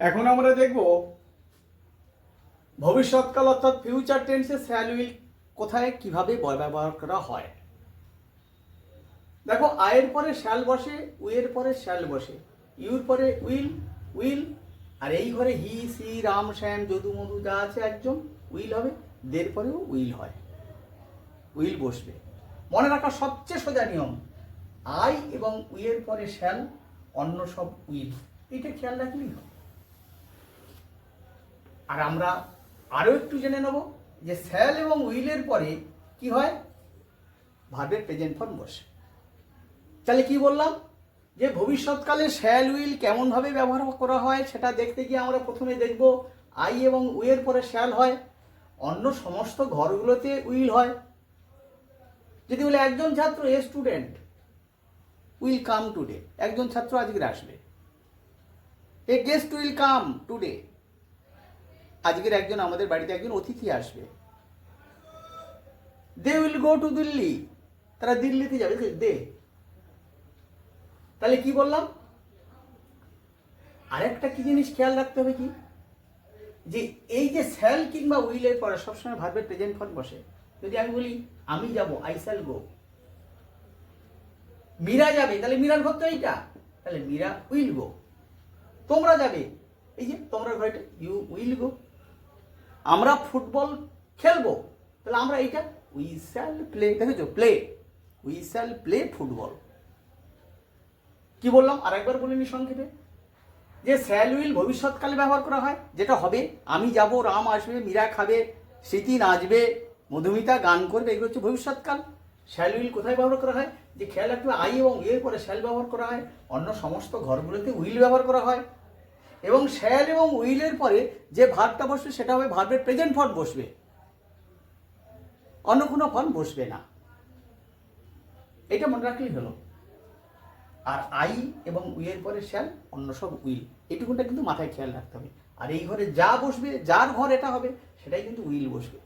এখন আমরা দেখব ভবিষ্যৎকাল অর্থাৎ ফিউচার টেন্সে শ্যাল উইল কোথায় কীভাবে ব্যবহার করা হয়। দেখো আয়ের পরে শ্যাল বসে উয়ের পরে শ্যাল বসে ইউর পরে উইল উইল আর এই ঘরে হি সি রাম, শ্যাম, যদু, মধু, যা আছে একজন উইল হবে দের পরেও উইল হয় উইল বসবে। মনে রাখা সবচেয়ে সোজা নিয়ম আই এবং উইয়ের পরে শ্যাল অন্য সব উইল এটা খেয়াল রাখলেই হবে। আর আমরা আরও একটু জেনে নেব যে স্যাল এবং উইলের পরে কি হয়? ভার্বের প্রেজেন্ট ফর্ম বসে। তাহলে কি বললাম? যে ভবিষ্যৎকালে শ্যাল উইল কেমনভাবে ব্যবহার করা হয় সেটা দেখতে গিয়ে আমরা প্রথমে দেখব। আই এবং উইয়ের পরে শ্যাল হয়। অন্য সমস্ত ঘরগুলোতে উইল হয়। যদি বলে একজন ছাত্র a student, will come today. একজন ছাত্র আজকে আসবে। A guest will come today. আজকের একজন আমাদের বাড়িতে একজন অতিথি আসবে। They will go to Delhi তারা দিল্লিতে যাবে। দে। তাহলে কি বললাম? আরেকটা কি জিনিস খেয়াল রাখতে হবে কি? যে এই যে স্যাল কিংবা উইলের পরে সবসময় ভার্বের প্রেজেন্ট ফর্ম বসে। যদি আমি বলি, আমি যাব আই শ্যাল গো মীরা যাবে, তাহলে মীরার ঘর তো এইটা। তাহলে মীরা উইল গো তোমরা যাবে। এই যে, তোমরা ঘরটা ইউ উইল গো আমরা ফুটবল খেলব, তাহলে আমরা এইটা উই শ্যাল প্লে দেখেছ? Play we shall play football কি বললাম? আরেকবার বলিনি সংক্ষেপে? যে স্যাল উইল ভবিষ্যৎকালে ব্যবহার করা হয়, যেটা হবে, আমি যাব, রাম আসবে, মীরা খাবে স্মৃতি নাচবে, মধুমিতা গান করবে, এগুলো হচ্ছে ভবিষ্যৎকাল। শ্যাল উইল কোথায় ব্যবহার করা হয়? যে খেয়াল রাখবে, আই এবং এর পরে শ্যাল ব্যবহার করা হয়, অন্য সমস্ত ঘরগুলোতে উইল ব্যবহার করা হয়। এবং শ্যাল এবং উইলের পরে যে ভার্বটা বসবে সেটা হবে ভার্বের প্রেজেন্ট ফর্ম বসবে। অন্য কোনো ফর্ম বসবে না। এটা মনে রাখলেই হলো। আর আই এবং উইয়ের পরে শ্যাল, অন্য সব উইল। এটুকুটা কিন্তু মাথায় খেয়াল রাখতে হবে। আর এই ঘরে যা বসবে, যার ঘর এটা হবে, সেটাই কিন্তু উইল বসবে।